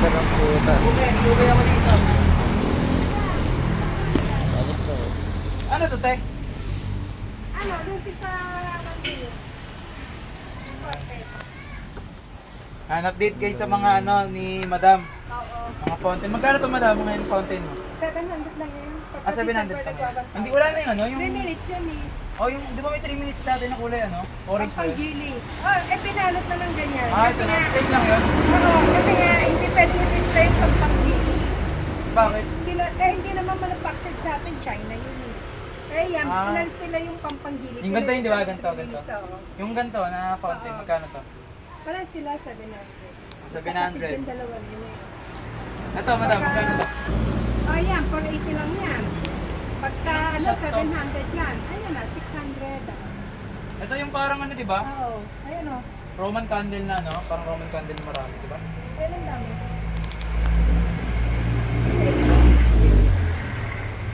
ka ng puta. Okay, subay ako dito. Ano to? Ano to, te? Ano, doon si sa. An update kayo sa mga ano ni Madam. Oo. Mga fountain. Magkano to Madam ngayon fountain mo? 700 lang yun. Ah, 700 pa ngayon. Hindi, wala na yung ano, yung... 3 minutes yun eh. Oh, yung, di ba may 3 minutes dati na kulay ano? Orange pa yun. gili. Oh, eh pinalot na ng ganyan. Ah, ito na. Same lang yun. oo, kasi nga, hindi pwede i-display pag pang gili. Bakit? Sila, eh hindi naman manufactured sa atin, China yun eh. Eh yan, Ah. pinalis nila yung pampang-gili. Yung ganito yun, di ba? Ganito, ganito. Yung ganito na fountain, Oo. magkano to? Wala sila 700. 700. Yung dalawa yun eh. Ito, Madam, magkano to? Oh yan, 480 lang yan. Pagka ano, Shots to? 700 yan. Ayun na, 600. ah. Ito yung parang ano, di ba? Oo. Ayun o. Roman candle na, no? Parang Roman candle na marami, di ba? Ayun ang dami.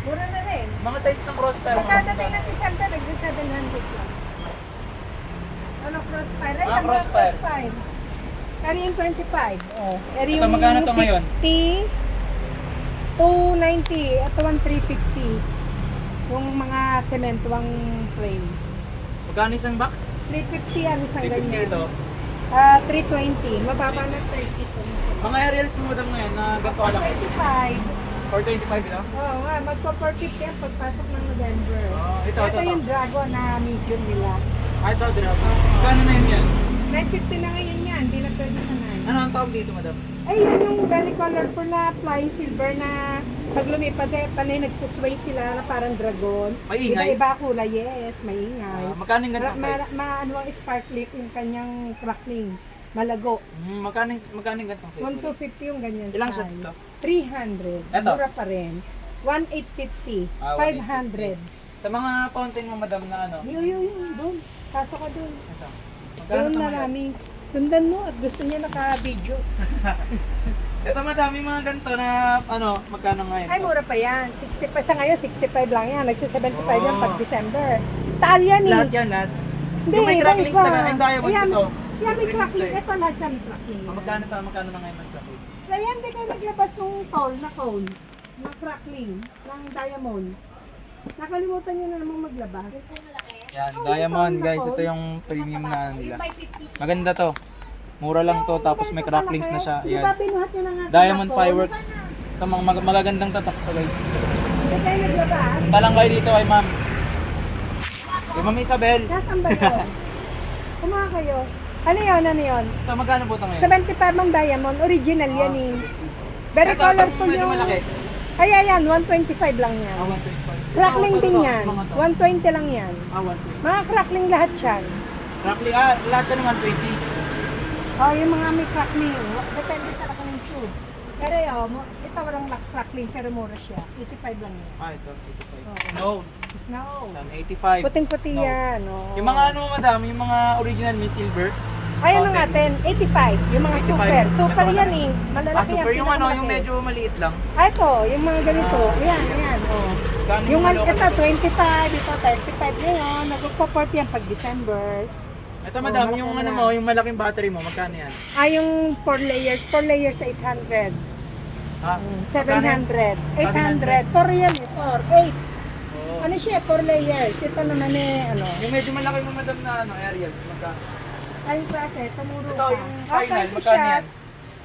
Mura na rin. Mga size ng crossfire, mga Pagkadating ng December, nagsa-700 lang. Ano, crossfire? Ay, Ah, hanggang crossfire. crossfire. Kari yung 25. Oh. Kari Ito, magkano to ngayon? 50, 290, at 1350. Yung mga sementuang frame. Magkano isang box? 350 yan, isang 350 ganyan. ito. Ah, 320. Mababa na 30 po. Mga aerials mo Madam ngayon na ganito kalaki. 25. 425 ito? Oo nga, magpa-450 yan pagpasok ng November. Oh, ito, Ito ito, ito. yung dragon na medium nila. Ah, ito, drop. Magkano na yun yan? 950 na ngayon yan, hindi na pwede sa 9. Ano ang tawag dito, Madam? Ay, yun yung very colorful na flying silver na pag lumipad eh, panay nagsusway sila na parang dragon. Maingay? Iba-iba kulay, yes, maingay. Ah, magkano yung Ma, ganitong ma, size? ma, ano ang sparkling yung kanyang crackling. Malago. Hmm, magkano, yung- magkano yung ganitong size? Madam? 1250 yung ganyan Ilang size. shots to? 300. Eto? Mura pa rin. 1850. Ah, 500. Sa mga fountain mo, Madam, na ano? Yun, yun, yun. Doon. Pasok ka doon. Ito. Magkano Doon na namin. Sundan mo at gusto niya naka-video. Ito, Madam, yung mga ganito na, ano, magkano ngayon? Ay, mura pa yan. 65 sa ngayon, 65 lang yan. Nagsa-75 yan Oh. pag December. Taal yan eh. Lahat yan, lahat. Hindi, yung may cracklings na, yung diamonds Ayan, ito. Yan, may crackling. 350. Ito lahat yan may crackling. Ah, magkano to? Magkano na ngayon mag-traffic? Kaya hindi kayo naglabas ng cone, na cone. Na crackling. Ng diamond. Nakalimutan nyo na namang maglabas. Yan, Oh, diamond guys. Ito yung premium na nila. By 50. Maganda to. Mura lang to, tapos may cracklings na siya. Di ba Yan. binuhat nyo na nga? Diamond fireworks. Ito, mga mag- magagandang tatak to guys. Kayo dito kay ma'am. Kay ma'am Isabel. Nasaan ba yun? Kumuha kayo. Ano yun, ano yun? Ito, magkano po ito ngayon? 75 ang diamond. Original yan eh. Very Ito, colorful medyo yung... malaki. Ay, ayan, 125 lang yan. Ah, 125. Crackling din yan. mga to. 120 lang yan. Ah, 120. Mga crackling lahat yan. Crackling, ah, lahat yan 120. Oh, yung mga may crackling. Depende sa laki ng tube. Pero yun, ito walang crackling pero mura siya. 85 lang yan. Ah, ito, 85. Oh. Snow. Snow. Yan, 85. Puting-puti Snow. yan. Oh. Yung mga ano madam, yung mga original may silver. Ay, ano fountain. natin? 85. Yung mga 85. super. Super Ito, yan eh. Malalaki Ah, super yan. yung ano, yung medyo maliit lang. Ah, ito. Yung mga ganito. Ah. Ayan, ayan. Oh. Gano'n Yung mal- ito, 25. Ito, 35 ngayon. Nagpo-port yan pag December. Ito madam, yung ano mo, yung malaking battery mo, magkano yan? Ah, yung 4 layers. 4 layers, 800. Ah, Mm, magkano yan? 700. 800. 4 yan eh. 4. 8. Oo. Ano siya? 4 layers. Ito naman eh, ano. Yung medyo malaki mo madam na ano, aerials, magkano? Anong klase? Tumuro Ito, ka. yung Ah, final, 30 magkano yan?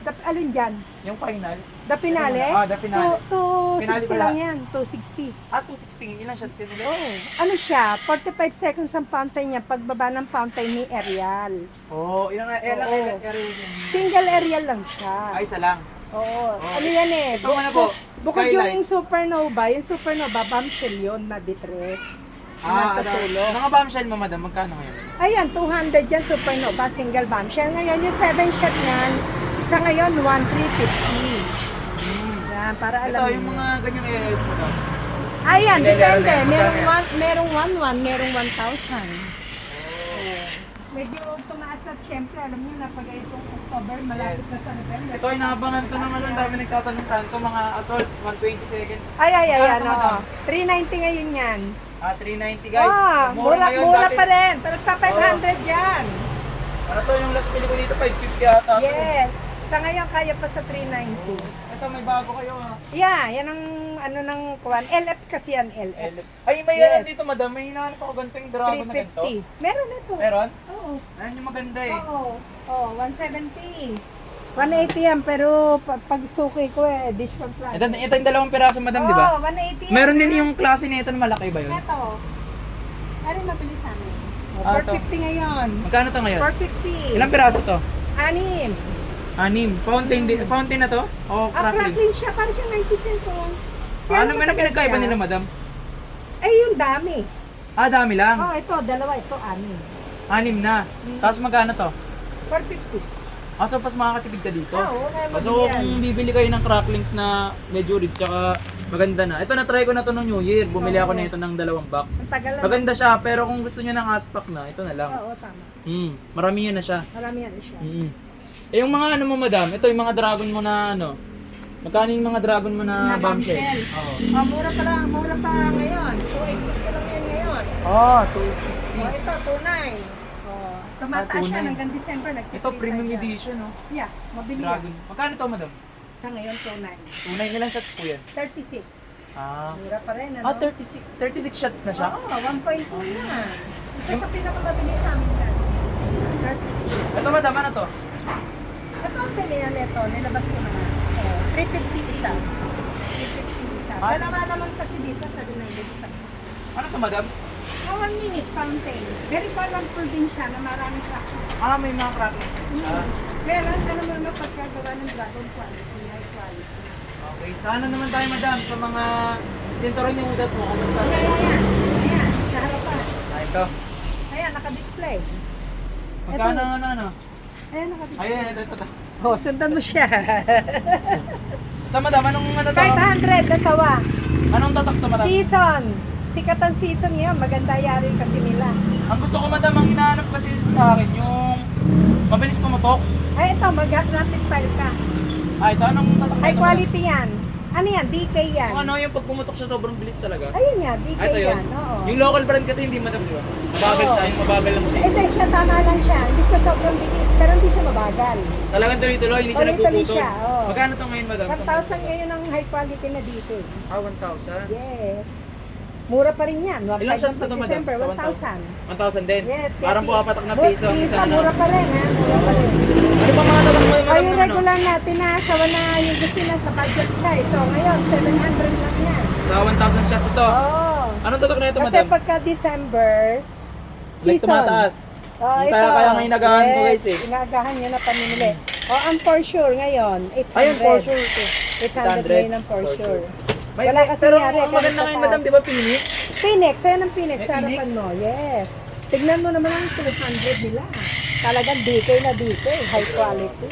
The, alin dyan? Yung final? The Pinale? Ah, the Pinale. Two- Pinale 260 pala. lang yan. 260. Ah, 216. Ilan shots yun? Oo. Ano siya? 45 seconds ang fountain niya. Pagbaba ng fountain ni aerial. Oo, oh, ilang Oo. ilang aerials yun? Single aerial lang siya. Ay, isa lang. Oo. Oh. Ano yan eh? Ito ano po? Bukod yung supernova, yung supernova, bombshell yun na distress. Ah, Nasa ano, tulo. mga bombshell mo madam, magkano ngayon? Ayan, 200 yan, supernova, single bombshell. Ngayon, yung 7 shot niyan, sa ngayon, 1,350. Hmm. Yan, para alam Ito, yung mga ganyang aerials mo daw. Ayan, Hindi, depende. Merong Magkano 1, merong 1,1, merong 1,000. Medyo tumaas na, syempre, alam niyo na pag itong October, malapit na sa November. Ito, inabangan to ng ano, ang dami nagtatanong saan to, mga assault, 120 seconds. Ay, ay, ay, ano. to, madam? 390 ngayon yan. Ah, 390 guys. Ah, mura, ngayon, mura dati- pa rin. Pero pa 500 yan. Ano to yung last pili ko dito, 550 ata. Yes. Sa ngayon, kaya pa sa 390. Ito, may bago kayo ah. Yeah, yan ang ano ng kuwan. LF kasi yan, LF. Ay, may Yes. ano dito, madam. May hinahanap ako ganito yung dragon na ganito. 350. Meron ito. Meron? Oo. Ayan yung maganda eh. Oo. Oh, 170. 180 yan, pero pag, pag suki ko eh, discount lang. Ito, ito yung dalawang piraso, madam, di ba? Oo, 180 yan. Meron din ha? yung klase nito na malaki ba yun? Ito. Ano yung mabili sa amin? Oh, ito. 450 ngayon. Magkano to ngayon? 450. Ilang piraso to? Anim. Anim. Fountain, di, fountain na to? O Ah, cracklings? crackling siya. Parang siyang 90 cents. Ano man ang pinagkaiba nila, madam? Eh, yung dami. Ah, dami lang. Oh, ito, dalawa. Ito, anim. Anim na. Mm. Tapos magkano to? 450. Ah, so pas makakatipid ka dito? Ah, oo, kaya Ah, So, mabili yan. kung bibili kayo ng cracklings na medyo rich, tsaka maganda na. Ito, na-try ko na to noong New Year. Bumili ako Oo. na ito ng dalawang box. Ang tagal lang. Maganda siya, pero kung gusto niyo ng aspak na, ito na lang. Oo, tama. Hmm, marami yan na siya. Marami yan siya. Hmm. Eh, yung mga ano mo, madam, ito yung mga dragon mo na ano, magkano yung mga dragon mo na, Na bombshell? Oo. Oh, mura pa lang. Mura pa ngayon. 280 lang yan ngayon. Ah, Oh, 250. ito, 29. Oh, tumataas Ah, siya 29. hanggang December. Ito, premium edition, oh. Yeah, mabili Dragon. yan. Magkano to, madam? Sa ngayon, 29. Tunay nilang shots po yan. 36. Ah. Mura pa rin, ano? Ah, 36, 36 shots na siya? Oo, 1.2 na. Isa sa pinakamabili sa amin yan. 36. Ito, madam, ano to? Ito ang pilihan nito, nilabas ko na. Oh, 350 isa. 350 isa. Ah. Dalawa naman kasi dito sa United sa Ano to, madam? Oh, one minute fountain. Very din siya na maraming crackling. Ah, may mga din siya. Meron, ano mo naman pagkagawa ng dragon quality, high quality. Okay, sana naman tayo, madam, sa mga sinturon yung udas mo. Kumusta? Ayan, ayan. Ayan, sa harapan. Ah, ito. Ayan, naka-display. Magkano, ano, ano? Ayan, naka-display. Ayun, ito, ito. Oh, sundan mo siya. Ito, madam, anong ano to? 500 na sawa. Anong tatak to, madam? Season. Sikat ang season ngayon. Maganda yari kasi nila. Ang gusto ko, madam, ang hinahanap kasi sa akin, yung mabilis pumutok. Ay, ito, mag-rapid fire ka. Ah, ito, anong tatak High quality yan. Ano yan? DK yan. Yung ano, yung pag pumutok siya, sobrang bilis talaga. Ayun yan, DK Ah, ito yun. yan. Oo. Yung local brand kasi hindi, madam, di ba? Mabagal Oo. siya, yung mabagal lang siya. Ito siya, tama lang siya. Hindi siya sobrang bilis, pero hindi siya mabagal. Talagang tuloy-tuloy, hindi siya Tuloy-tuloy nagpuputol. siya, oo. Magkano to ngayon, madam? 1,000 ngayon ang high quality na dito. Ah, 1,000? Yes. Mura pa rin yan. Ilang shots na to, madam? December, Sa 1,000. 1,000 din? Yes. Parang kasi- pumapatak na piso ang isa, no? Mura pa rin, ha? Mura pa rin. Ano ba mga tatak mo, Ay, yung regular na sawa na yung gusto na sa budget siya. eh. So, ngayon, 700 lang yan. Sa 1,000 shots ito. Oo. Anong tatak na ito, Kasi madam? pagka December, Like season. tumataas. Oh, Yung kaya- kaya nga inagahan ko, guys, eh. Inagahan nyo na pamimili. O, ang for sure ngayon, 800. Ayun, for sure ito. 800 ngayon ang for For sure. May, Wala kasi pero nangyari, ang maganda ngayon, madam, di ba, Phoenix? Phoenix, ayan ang Phoenix Eh, sa harapan Phoenix? mo. Yes. Tignan mo naman ang 200 nila. Talagang DK na DK, high quality.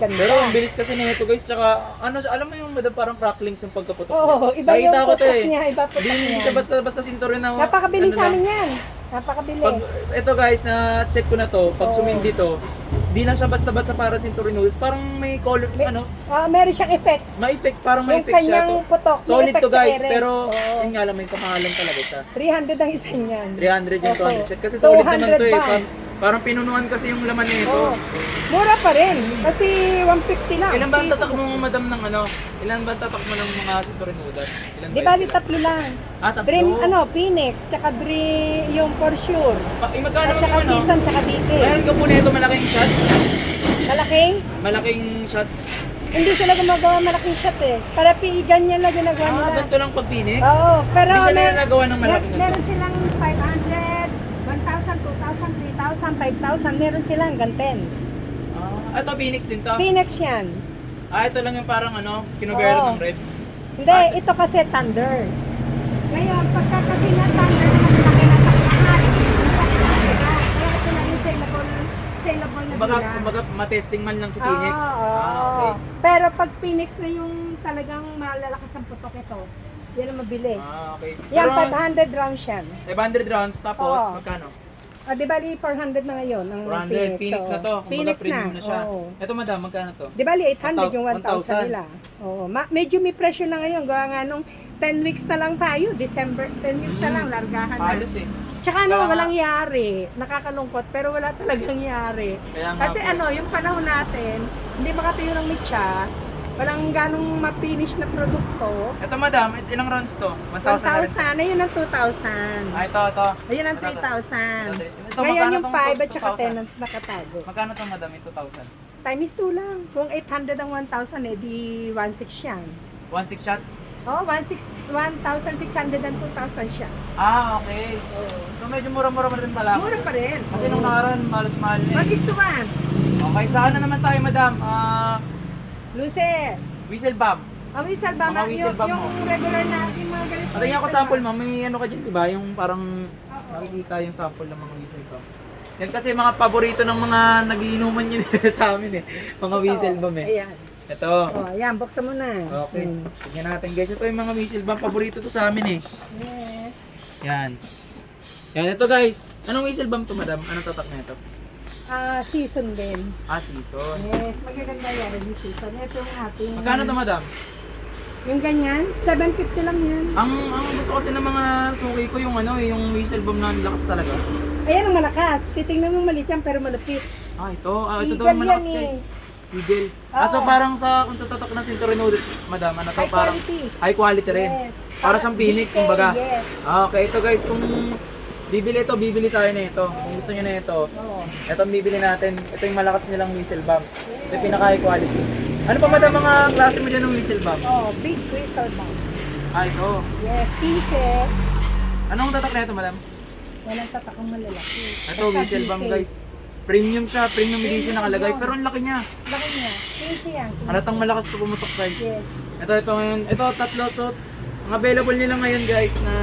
Ganda. Pero ang bilis kasi nito guys, tsaka ano, alam mo yung madam parang cracklings yung pagkaputok Oo, niya. iba yung Nakita ko to putok eh. niya, iba putok Hindi niya. siya basta basta sinturon na Napakabili ano sa lang. amin yan. Napakabili. Pag ito guys na check ko na to, pag Oo. sumindi to, di lang siya basta-basta para sinturon noodles, parang may color May- ano, Ah, meron siyang effect. may effect, parang may Yung effect siya kanyang to. putok. may Solid effect to guys, ere. pero Oo. yun nga lang may kamahalan talaga siya. 300 ang isa niyan. 300 yung Oo. 200 set. Kasi solid naman 200 to eh. pounds. Parang pinunuan kasi yung laman nito. Oo. Mura pa rin. Kasi 150 lang. Ilan ba ang tatak mo madam ng ano? Ilan ba ang tatak mo ng mga sinturon noodles? Ilan Di ba ba, yun sila? tatlo lang. Ah, tatlo. Dream, ano, Phoenix, tsaka Dream, yung for sure. Pa, eh, magkano At yung tsaka ano? season, tsaka DK. Meron ka po nito malaking shots? Malaki? Malaking shots? Hindi sila gumagawa malaking shot eh. Para pi ganyan lang ginagawa Ah, nila. ganito lang pag Phoenix? Oo, pero Hindi sila mer- nagagawa ng malaking ganito? meron silang 500, 1,000, 2,000, 3,000, 5,000. Meron silang ganten. Ah, ito Phoenix din to? Phoenix yan. Ah, ito lang yung parang ano, kinubero Oo. ng red. Hindi, Ah, ito kasi Thunder. Ngayon, pagka kasi na Thunder, mas laki na taklangan. Kaya ito na yung saleable, saleable na Kumbaga, bilang. kumbaga matesting man lang si Phoenix. Oo, ah, okay. oo. Pero pag Phoenix na yung talagang malalakas ang putok ito, yan ang mabili. Ah, okay. yan, Pero, 500 rounds yan. 500 rounds, tapos Oo. magkano? Ah, di bali 400 na ngayon ang 400, Phoenix, oo. na to. Kumbaga Phoenix premium na, siya. oo. Ito madam, magkano to? Di bali 800 yung 1,000 1,000 nila. Oo, ma- medyo may presyo na ngayon. Gawa nga nung 10 weeks na lang tayo. December, 10 weeks na Mm. lang, largahan na. Halos eh. Tsaka ano, Kaya nga- walang yari. Nakakalungkot, pero wala talagang yari. Kaya nga Kasi po. ano, yung panahon natin, hindi makatayo ng mitya, walang ganong ma-finish na produkto. Ito madam, it- ilang rounds to? 1,000 na rin. 1,000, ayun ang 2,000. Ah, ito, ito. Ayun ang Ito, ito. 3,000. Ito, Ngayon magkano yung tong 5 at saka 2,000? 10 ang nakatago. Magkano to madam, yung 2,000? Time is 2 lang. Kung 800 ang 1,000, eh di 1,600 yan. 1,6 shots? Oh, 1,600 1,600 and 2,000 siya. Ah, okay. So medyo mura-mura pa rin pala. Mura pa rin. Kasi nung nakaraan, malos mahal niya. What eh. Okay, saan na naman tayo madam? Ah, Luces. whistle bomb. Ang whistle bomb, Mga whistle yung, bomb yung mo. regular natin mga ganito. Patingin ako sample ma'am, may ano ka dyan, di ba? Yung parang Oo. makikita yung sample ng mga whistle bomb. Yan kasi mga paborito ng mga nagiinuman yun sa amin eh. Mga whistle bomb eh. Ayan. Ito. Oh, ayan, buksan mo na. Okay. Hmm. Tignan natin guys. Ito yung mga whistle bomb. Paborito to sa amin eh. Yes. Yan. Yan. Ito guys. Anong whistle bomb to madam? Anong tatak na ito? Ah, season din. Ah, season. Yes, magaganda yan, yung season. Ito yung ating... Magkano to madam? Yung ganyan, 750 lang yan. Ang ang gusto kasi ng mga suki ko yung ano eh, yung whistle bomb na ang lakas talaga. Ayan ang malakas. Titingnan mo maliit yan, pero malapit. Ah, ito. Ah, ito daw Eagle yung malakas yan eh. guys. Eagle. Ah, so Oo. parang sa kung sa tatak ng Cinturinodes, madam, ano to? High parang quality. high quality rin. Yes. Para siyang Phoenix, kumbaga. Yes. Ah, okay. Ito guys, kung bibili ito, bibili tayo na ito. Kung gusto niyo na ito, Oo. ito ang bibili natin. Ito yung malakas nilang whistle bomb. Ito yung pinaka high quality. Ano pa madam mga klase mo dyan ng whistle bomb? Oh, big crystal bomb. Ah, ito. Yes, pise. Anong tatak na ito madam? Walang tatakang malalaki. Ito, Basta whistle bomb PK. guys. Premium siya, premium edition nakalagay. Pero ang laki niya. Laki niya. Pise yan. Halatang malakas to pumutok guys. Yes. Ito, ito ngayon. Ito, tatlo. So, ang available nila ngayon guys na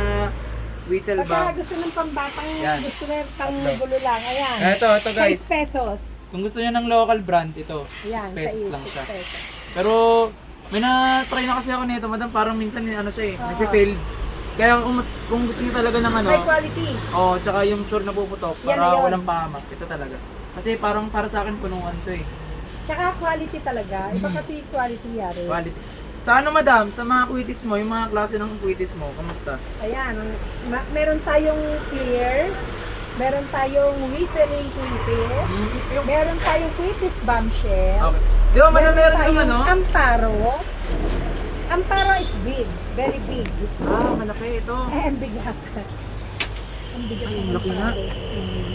whistle Pagka bomb. gusto ng pambatang, Yan. gusto mo pang gulo lang. Ayan. Ito, ito guys. 6 pesos. Kung gusto niyo ng local brand, ito. 6 Ayan, pesos sa lang siya. 6 pesos. Pero, may na-try na kasi ako nito, madam. Parang minsan ano siya eh, Oo. nagpe-fail. Kaya kung, mas, kung gusto niyo talaga ng ano, High quality. oh, tsaka yung sure na puputok, Yan para na yun. walang pahamak. Ito talaga. Kasi parang para sa akin punuan to eh. Tsaka quality talaga. Iba Mm. kasi quality yari. Quality. Sa ano madam, sa mga quitis mo, yung mga klase ng quitis mo, kamusta? Ayan, ma- meron tayong clear, meron tayong whistling quitis, Yung, meron tayong quitis bombshell, okay. Di ba madam meron itong ano? amparo. Amparo is big, very big. Ah, malaki ito. Eh, ang bigat. Ang bigat Ay, ng laki amparo. Mm.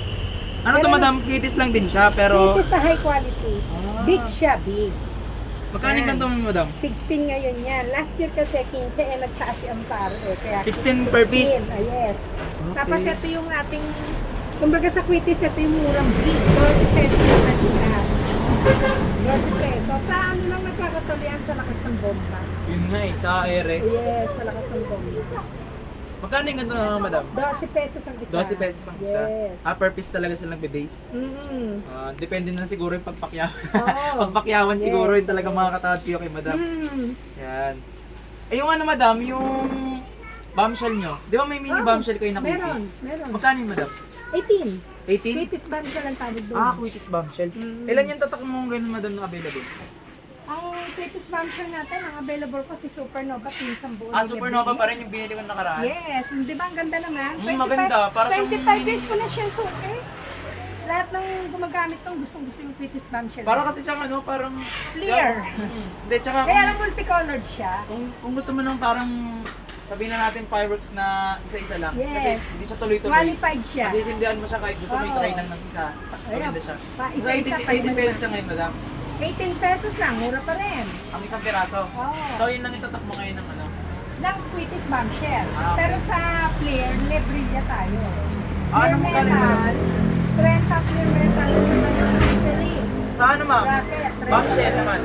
Ano to madam, quitis lang din siya, pero... Quitis na high quality. Ah. Big siya, big. Magkano Yan. ganito mo madam? 16 ngayon yan. Last year kasi 15 eh nagtaas si Amparo eh. Kaya 16 per piece? 16, ah, yes. Okay. Tapos ito yung ating, kumbaga sa quitis, ito yung murang big. 12 pesos na isa. 12 pesos. Sa ano lang nagkakatuloy yan sa lakas ng bomba. Yun nga eh, sa ere. Yes, sa lakas ng bomba. Magkano yung ganito na madam? 12 pesos ang isa. 12 pesos ang isa. Yes. Ah, per piece talaga sila nagbe-base. Mm. Ah, depende na siguro yung pagpakyawan. Oo. pagpakyawan Yes. siguro yung talaga mga katatiyo kay madam. Mm. Yan. Eh yung ano madam, yung bombshell nyo. Di ba may mini Oh, bombshell kayo na Meron, quitis? meron. Magkano yung madam? 18. 18? Quitis band ka lang tawag doon. Ah, quitis bombshell. Mm. Ilan yung tatak mo ganun madam na available? Ang quitis bombshell natin, ang available ko si Supernova Pinsang Buo. Ah, Supernova pa rin yung binili ko nakaraan. Yes, di ba ang ganda naman? Mm, maganda. Para siyang 25 years ko na siya suki. Lahat ng gumagamit tong gustong gusto yung quitis bombshell. Para kasi siyang ano, parang... Clear. Mm. Hindi, tsaka Kaya lang multicolored siya. kung, kung gusto mo nang parang sabihin na natin fireworks na isa-isa lang. Yes. Kasi hindi siya tuloy-tuloy. Qualified siya. Kasi sindihan mo siya kahit gusto mo Oo. i-try lang ng isa. Maganda siya. Pa, So, isa-isa 80, pa 80 naman pesos na. siya ngayon, madam. 18 pesos lang, mura pa rin. Ang isang piraso. Oo. So, yun lang itatak mo ngayon ng ano. Lang quitis bombshell. Ah, okay. Pero sa Flair, Lebrilla tayo. Ah, ano mo galing metal, 30 clear metal, naman yung Vaseline. Sa ano, ma'am? Bombshell 30. naman.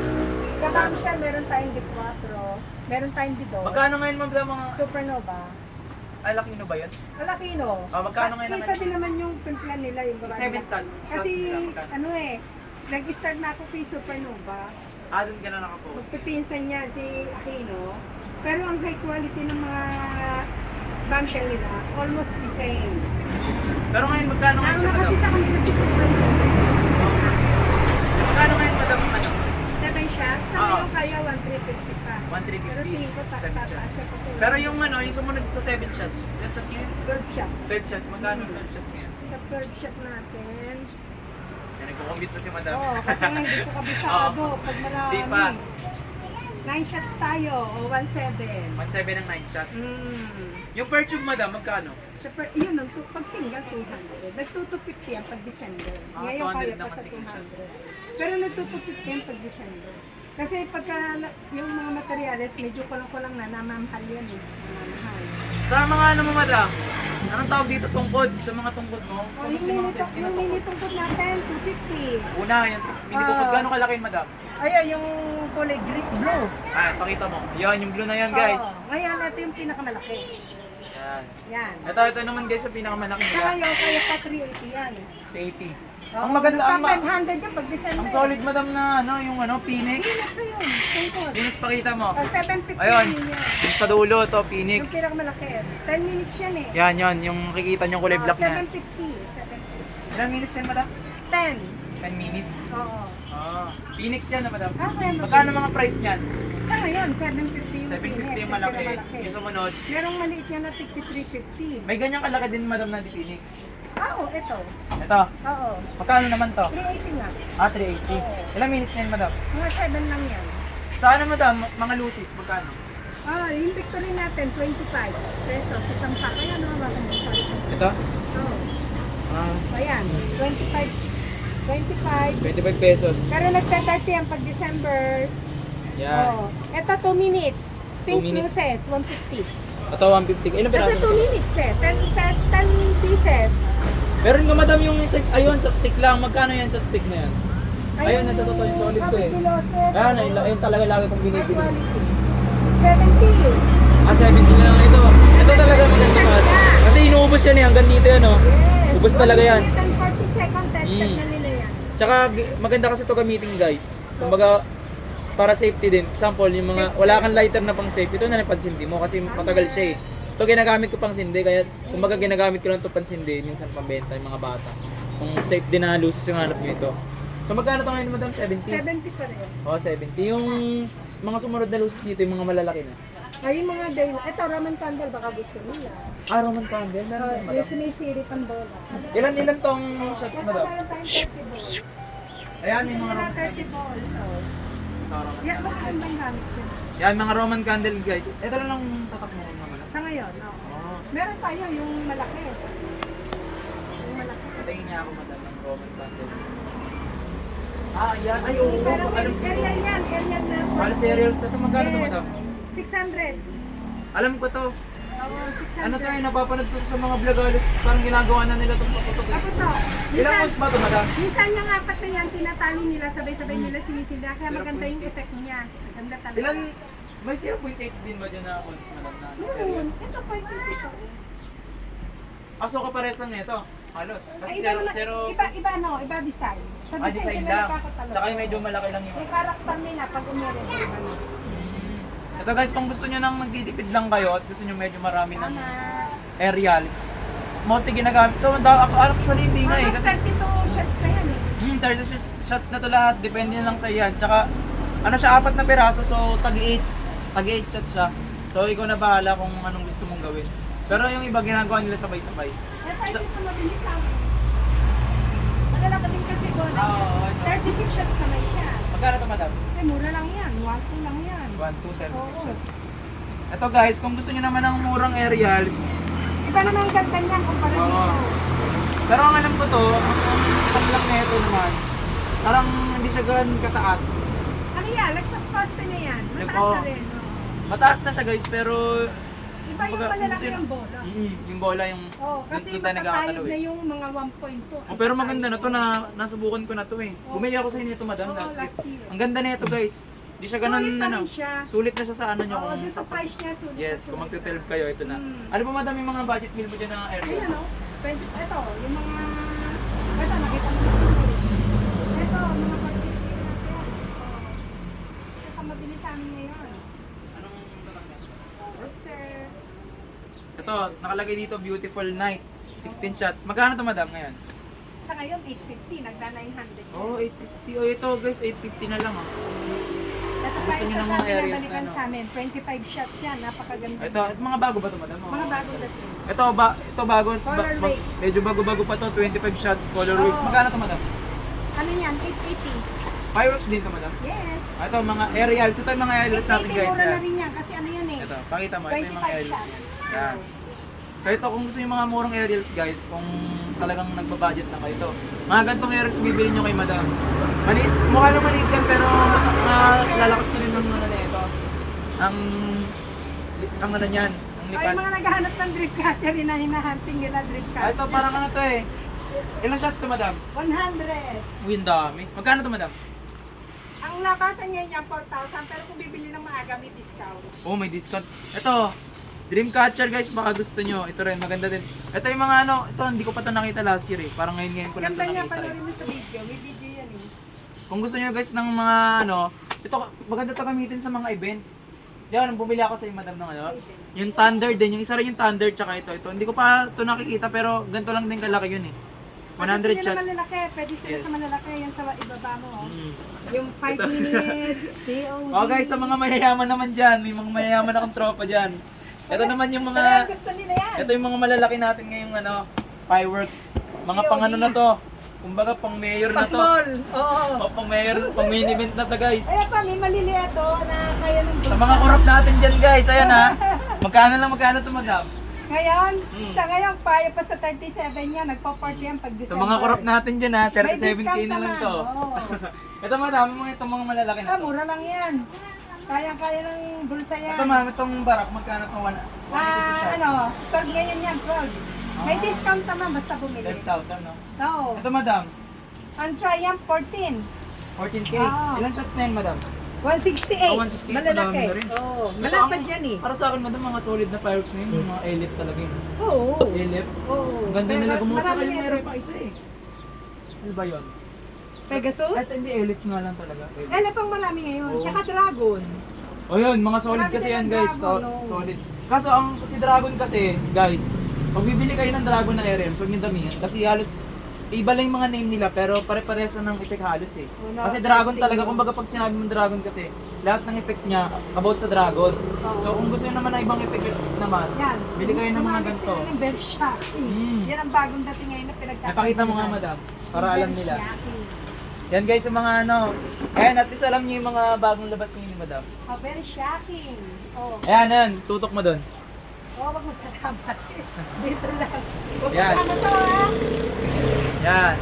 Sa bombshell, meron tayong D4, meron tayong D2. Magkano ngayon, ma'am, mga... Supernova. Ay, Lakino ba yun? Malakino. Ah, magkano ngayon Isa naman? din naman yung pimplan nila. Yung na- sal- Kasi, ano eh, nag-start na ako kay Supernova. Ah, doon ka na nakapost. Mas pipinsan niya si Aquino. Pero ang high quality ng mga bombshell nila, almost the same. Pero ngayon, magkano ngayon siya, madam? nakasi sa kanila si Supernova. Magkano ngayon, madam, ano? Seven shots. Sa Oo. ngayon kaya 1,350 pa. 1,350. Pero tingin ko ta- Seven tataas shots. siya kasi Pero yung ano, yung sumunod sa 7 shots, yan shots ngayon? Third shot. 12 shots, magkano 12 shots ngayon? Sa third shot natin. Nagkukumbit na si madam. Oo, kasi nga hindi ko kabisado. Oo. Pag marami. Di pa. Nine shots tayo, o 1-7. 1.7 ng 9 shots. Mm. Yung per tube madam, magkano? Sa per, yun, ang tu- pag single, 200. Nag-250 yan pag December. Ah, Ngayon 200 kaya pa sa single shots. 200. Pero nag-250 yan pag December. Kasi pagka na- yung mga materials, medyo kulang-kulang na, namamahal yan eh. Namamahal. Sa mga ano mo madam, anong tawag dito tungkod? Sa mga tungkod mo? Kung yung sa mga size yung mini tungkod natin, 250. Una, yan. Mini tungkod. Ah. Gano'ng kalaki madam? Ayun, yung kulay green, blue. Ah, pakita mo. Yan, yung blue na yan, guys. Oo. Ngayon, ito yung pinakamalaki. Yan. Yan. Ito, ito naman guys, yung pinakamalaki Sa nila. ngayon, kaya pa 380 yan. 80. Ang maganda, ang, ma- 500 yan pag December. ang solid madam na ano, yung ano, Phoenix. Phoenix na yun, tungkod. Phoenix, pakita mo. Oh, 750 Ayun. yun yan. Yung sa dulo, to, Phoenix. Yung pinakamalaki. 10 minutes yan eh. Yan, yan, yung makikita nyo kulay Oh, black na. 750. 750. Ilang minutes yan, madam? 10. 10 minutes. Oo. Ah, Phoenix yan na, madam. Ah, kaya Magkano mga price niyan? Sa ngayon, 750 yung 750 Phoenix, yung malaki. Yung sumunod. Merong maliit yan na 5350. May ganyang kalaki din, madam, na di Phoenix. Oo, ito. Ito, Oo. magkano naman to? 380 nga. Ah, 380. Ilang minutes na yun, madam? Mga 7 lang yan. Sa ano, madam, mga lucis, magkano? Ah, yung victory natin, 25 pesos. Isang pack. Ayan, mga mga sorry. Ito? Oo. Ah, Ayan, 25. 25. 25 pesos. Pero nagta-30 yan pag December. Yan. Oo. Ito 2 minutes. Pink minutes. pieces, 150. Ito, 150. Ilang Kasi piraso? 2 minutes eh. 10, 10, 10 pieces. Meron nga, madam, yung size, ayun, sa stick lang. Magkano yan sa stick na yan? Ayun, natututo yung solid ko eh. Ayan, ayun, ayun talaga lagi kong binibili. quality. 70. Ah, 70 na lang ito. Ito talaga maganda ka. Kasi inuubos yan eh, hanggang dito yan oh. Yes. Ubus talaga yan. 1 minute and 40 second tested Mm. na nila yan. Tsaka maganda kasi ito gamitin guys. Kumbaga, para safety din. Example, yung mga, wala kang lighter na pang safe, ito na napansindi mo kasi matagal siya eh. Ito ginagamit ko pang sindi, kaya kumbaga ginagamit ko lang ito pansindi, minsan pambenta yung mga bata. Kung safe din na lusis yung hanap nyo ito. So magkano ito ngayon madam? 70? 70 pa rin. Oo, 70. Yung mga sumunod na lusis dito, yung mga malalaki na. Ay, yung mga day, ito, Roman candle, baka gusto nila. Ah, Roman candle. Meron Oh, din, yung madam. sinisirit ang bola. Ilan ilan tong shots madam? Ito, meron tayong 30 balls. Ayan yung mga Roman 30 balls, oh. candle. Yan, magandang gamit yun. Yan, mga Roman candle guys. Ito na lang tatak mo malaki. Sa ngayon, oo. Oo. Meron tayo yung malaki. Yung malaki. Patayin niya ako madam ng Roman candle. Ah, yan. Ay, oo. Pero Alam ko. aerial yan, aerial na. Mahal cereals na ito. Magkano ito Yes. madam? 600. Alam ko to. Oo, 600. Ano to eh, napapanood ko sa mga vlogalos. Parang ginagawa na nila itong paputok. eh. Ako to. Ilang Minsan, ounce ba ito madam? minsan yung apat na yan, tinatali nila, sabay-sabay nila sinisinda. Kaya maganda yung effect niya. Maganda talaga. Ilan? May 0.8 din ba dyan na ounce madam na Meron. Ito pa yung ito. Ah, so kapares lang nito. Halos. Kasi Ay, iba, zero, naman- zero. iba, iba, no, iba design. Sa Ah, design sila lang. nagkakatalo. Tsaka yung medyo malaki lang yung Yung karakter nila pag umirin. Ano. Ito guys, kung gusto nyo nang magtitipid lang kayo at gusto nyo medyo marami ng Tama. aerials, mostly ginagamit ito. Actually, hindi nga eh. Mga Kasi 32 shots na yan eh. Hmm, 30 sh- shots na to lahat. Depende na lang sa iyan. Tsaka, ano siya, apat na piraso. So, tag-8. Tag-8 shots siya. So, ikaw na bahala kung anong gusto mong gawin. Pero yung iba ginagawa nila sabay-sabay. Eh, tayo dito mabilis sa amin. Malalaki din kasi ko. Oo, ito. 36 shots naman yan. Magkano to, madam? Eh, mura lang yan. 1, 2 lang yan. 1, 2, 10 Oo. shots. Ito guys, kung gusto nyo naman ng murang aerials, Iba naman ang ganda niyan kumpara Oo. dito. pero ang alam ko to, ang taklak na ito naman, parang hindi siya ganun kataas. Ano yan? Lagpas pasta niya yan. Mataas Oo. na rin. oo. Mataas na siya guys, pero... Iba yung kumbaga, malalaki yung bola. Mm, yung bola yung... Oo, kasi doon tayo matatayog nagkakatalo na yung mga 1.2. Oh, pero maganda na to na nasubukan ko na to eh. Bumili ako sa inyo ito madam. Oo, last year. Ang ganda na ito guys. Hindi siya ganun Sulit pa ano. rin siya. Sulit na siya sa ano nyo Oo, kung doon sa price niya. Sulit Yes, kung na. magte-12 kayo ito na. Mm. Ano pa madam yung mga budget meal mo dyan na area? Ayan o. 20, ito, yung mga... Ito, nakita mo. Ito, mga pag-ibig natin. Oo. Kasi mabilis sa amin ngayon. Anong tatak niya? Yes, sir. Ito, nakalagay dito beautiful night. 16 shots. Magkano to madam ngayon? Sa ngayon, 850. Nagda 900. Oh, 850. Oh, ito guys, 850 na lang oh. Ito Gusto niyo ng mga areas na ano? sa amin. 25 shots yan. Napakaganda. Ito, ito mga bago ba ito, madam? Mga bagong dating. Ito, ba, ito bago. Color ba- ba- medyo bago-bago pa to, 25 shots, color wave. Oo. Magkano to, madam? Ano yan? 880. Fireworks din to, madam. Yes. Ah, Ito, mga aerials. Ito yung mga aerials natin, 880 guys. mura na Yan. rin yan. Kasi ano yan eh. Ito, pakita mo. Ito yung mga 25 aerials. shots. Yan. So ito, kung gusto yung mga murang aerials, guys, kung talagang nagbabudget na kayo ito, mga gantong aerials bibili nyo kay madam. Maliit, mukha lang maliit yan, pero uh, lalakas na rin ng ano na ito. Ang, ang ano niyan, ang Ay, lipat. mga naghahanap ng drip catcher na hinahunting nila drip Ah, catcher. ito parang ano to eh. Ilang shots to, madam? 100. Uy, ang dami. Magkano to, madam? Ang labasan niya niya 4,000 pero kung bibili ng maaga may discount. Oh, may discount. Ito, Dreamcatcher guys, baka gusto nyo. Ito rin, maganda din. Ito yung mga ano, ito hindi ko pa ito nakita last year eh. Parang ngayon ngayon ko lang ito Ganda niya, nakita. eh. panoorin mo sa video. May video yan eh. Kung gusto nyo guys ng mga ano, ito maganda to gamitin sa mga event. Yan, bumili ako sa iyo madam ng ano. Yung Thunder din, yung isa rin yung Thunder tsaka ito. Ito, hindi ko pa ito nakikita pero ganito lang din kalaki yun eh. 100 Pag gusto niyo shots. na malalaki, pwede sila Yes. sa malalaki. Yan sa ibaba mo. Oh. Mm. Yung 5 minutes, DOD. Oh guys, sa mga mayayaman naman dyan, may mga mayayaman akong tropa dyan. Ito naman yung mga gusto nila yan. Ito yung mga malalaki natin ngayong ano, fireworks. Mga pang ano na to. Kumbaga pang mayor na to. Pag-mall. Oo. O pang mayor, pang mini event na to guys. Ayan pa, may maliliit oh, na kaya ng Sa mga kurap natin dyan guys, ayan ha. Magkano lang magkano to madam? Ngayon, Mm. sa ngayon, payo pa sa 37 yan, nagpa-40 yan pag December. Sa mga kurap natin dyan ha, 37k discount na lang naman, to. oo. ito madami mga itong mga malalaki na Ah, to. mura lang yan. Kaya-kaya ng bulsa yan. Ito ma'am, itong barak, magkano to? 182 Ah, ano, pag ngayon yan, Prog. May Ah. discount naman basta bumili. 12,000 no? Oo. Ito madam, Ang Triumph 14. 14k. Ah. Ilan shots na yan madam? 168. Oh, 168, Malalaki. madami na rin. Oo. Malapad yan eh. Para sa akin madam, mga solid na fireworks na yun, yung mga elite talaga yun. Oo. Elite. Oo. Ang ganda nila gumawa. Tsaka marami yung meron pa isa eh. Ano ba yun? Pegasus? At hindi elite nga lang talaga. Elite. Eh, pang marami ngayon. Oo. Tsaka Dragon. O yun, mga solid Marami kasi yan ang guys. So, Dragon, oh. solid. Kaso ang si Dragon kasi, guys, pag bibili kayo ng Dragon na aerials, huwag niyo damihan. Kasi halos, iba lang yung mga name nila, pero pare-parehas na ng effect halos eh. Kasi Dragon talaga, kumbaga pag sinabi mong Dragon kasi, lahat ng effect niya about sa Dragon. So kung gusto niyo naman ng ibang effect naman, Yan. bili kayo ng mga Gumamit ganito. sila ng very shocking. Mm. Yan ang bagong dating ngayon na pinagkakaroon. Napakita mo nga madam, para alam nila. shocking. Yan guys, yung mga ano, ayan, at least alam niyo yung mga bagong labas ni madam. Oh, very shocking. Oh. Ayan, ayan, tutok mo doon. Oh, wag mo sasama. Dito lang. Huwag Yan. kasama to ah. Yan.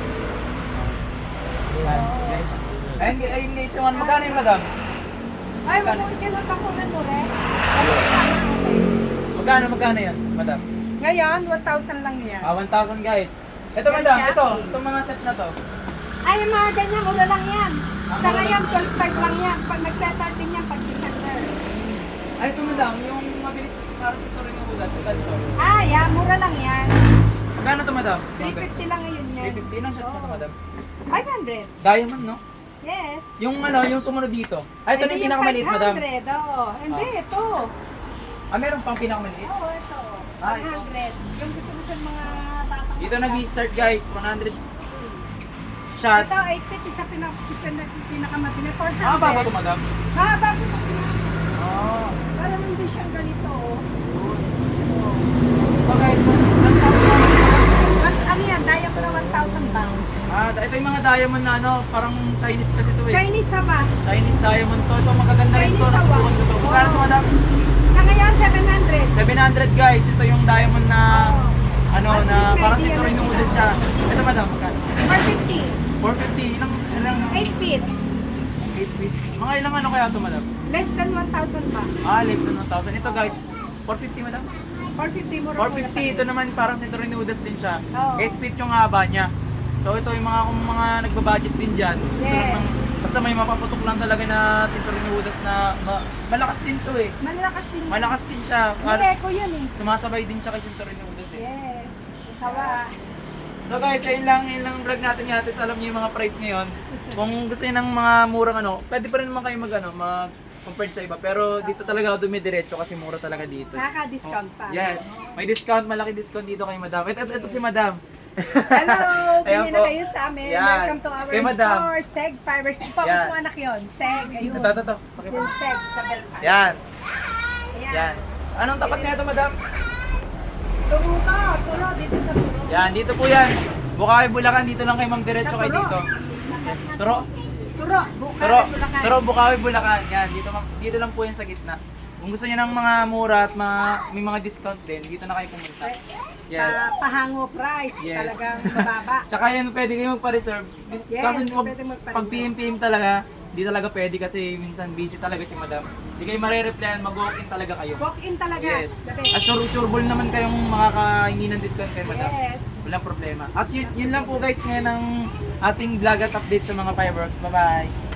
Yan. Ayun, ayun guys, yung ano, magkano yung madam? Ay, wag mo kinutakunan mo rin. Ano kasama okay. Magkano, magkano yan, madam? Ngayon, 1,000 lang yan. Ah, 1,000 guys. Ito madam, ito, itong mga set na to. Ay, yung mga ganyan, mura lang yan. Ah, Sa ngayon, lang. 12.5 lang yan. Pag nagtatarting yan, pag December. Ay, ito madam, yung mabilis na parang sa Torino Budas, ito ito. Ah, yeah, mura lang yan. Magkano to madam? 350 lang ngayon yan. 350 lang to Oo. madam. 500. Diamond, no? Yes. Yung ano, yung sumunod dito. Ay, ito na Ito yung pinakamaliit, madam. 500, oo. Hindi, ito. Ah, meron pang pinakamaliit. Oo, ito. Ah, ito. 100. Yung gusto mo sa mga batang Dito nag-start guys, 100 shots. Ito, 850 sa pinak pinak pinakamabili. 400. Ah, baba to madam. Ah, bago ito. Oh. Para hindi siyang ganito. oh. So guys, 1,000. What, ano yan? Ko na 1,000 bang. Ah, ito yung mga diamond na ano, parang Chinese kasi to eh. Chinese ha ba? Chinese diamond to. Ito magaganda rin to. Chinese Nasubukan ko to. award. Magkano to madam? Sa ngayon, 700. 700 guys. Ito yung diamond na Oo. ano na parang yung sila. udas siya. Ito madam, magkano? 450. 450. Ilang, ilang, 8 feet. 8 feet. Mga ilang ano kaya to madam? Less than 1,000 ba? Ah, less than 1,000. Ito guys, 450 madam? 450 mura 450. Ito naman parang yung udas din siya. Oo. 8 feet yung haba niya. So ito yung mga kung mga nagbabudget din dyan. Gusto Yes. lang ng, basta may mapaputok lang talaga na sinturon ni Udas na ma- malakas din to eh. Malakas din. Malakas din siya. Halos echo yun eh. sumasabay din siya kay sinturon ni Udas eh. Yes. Sawa. So guys, ayun lang, ayun lang vlog natin yates. Alam niyo yung mga price ngayon. Kung gusto niyo ng mga murang ano, pwede pa rin naman kayo mag ano, mag compared sa iba. Pero dito talaga ako dumidiretso kasi mura talaga dito. Nakaka-discount pa. Yes. May discount, malaki discount dito kay Madam. Ito, ito, ito si Madam. Hello! Bili na kayo sa amin. Yan. Welcome to our Kay Madam. store. Seg Fireworks. Focus Yan. mo anak yun. Seg. Ayun. Ito, ito, ito. Yung Seg sa Belfast. Yan. Ayan. Yan. Anong tapat nito, madam? Turo to. Turo. Dito sa turo. Yan, dito po yan. Bukawi Bulacan, dito lang kay Ma'am Diretso kay dito. Yes. Turo. Turo. Buka. Turo. Bulacan. Turo Bukawi Bulacan. Yan, dito, ma'am- dito lang po yan sa gitna. Kung gusto niyo ng mga mura at mga, may mga discount din, dito na kayo pumunta. Yes. Sa pahango price. Yes. Talagang mababa. Tsaka yan, pwede kayo magpa-reserve. Yes, Kasi wag, pwede magpa-reserve. pag PM-PM talaga, di talaga pwede kasi minsan busy talaga si madam. Di kayo mare-replyan, mag-walk-in talaga kayo. Walk-in talaga. Yes. At sure, sureball naman kayong makakahingi ng discount kay madam. Yes. Walang problema. At yun, yun lang po guys ngayon ang ating vlog at update sa mga fireworks. Bye-bye!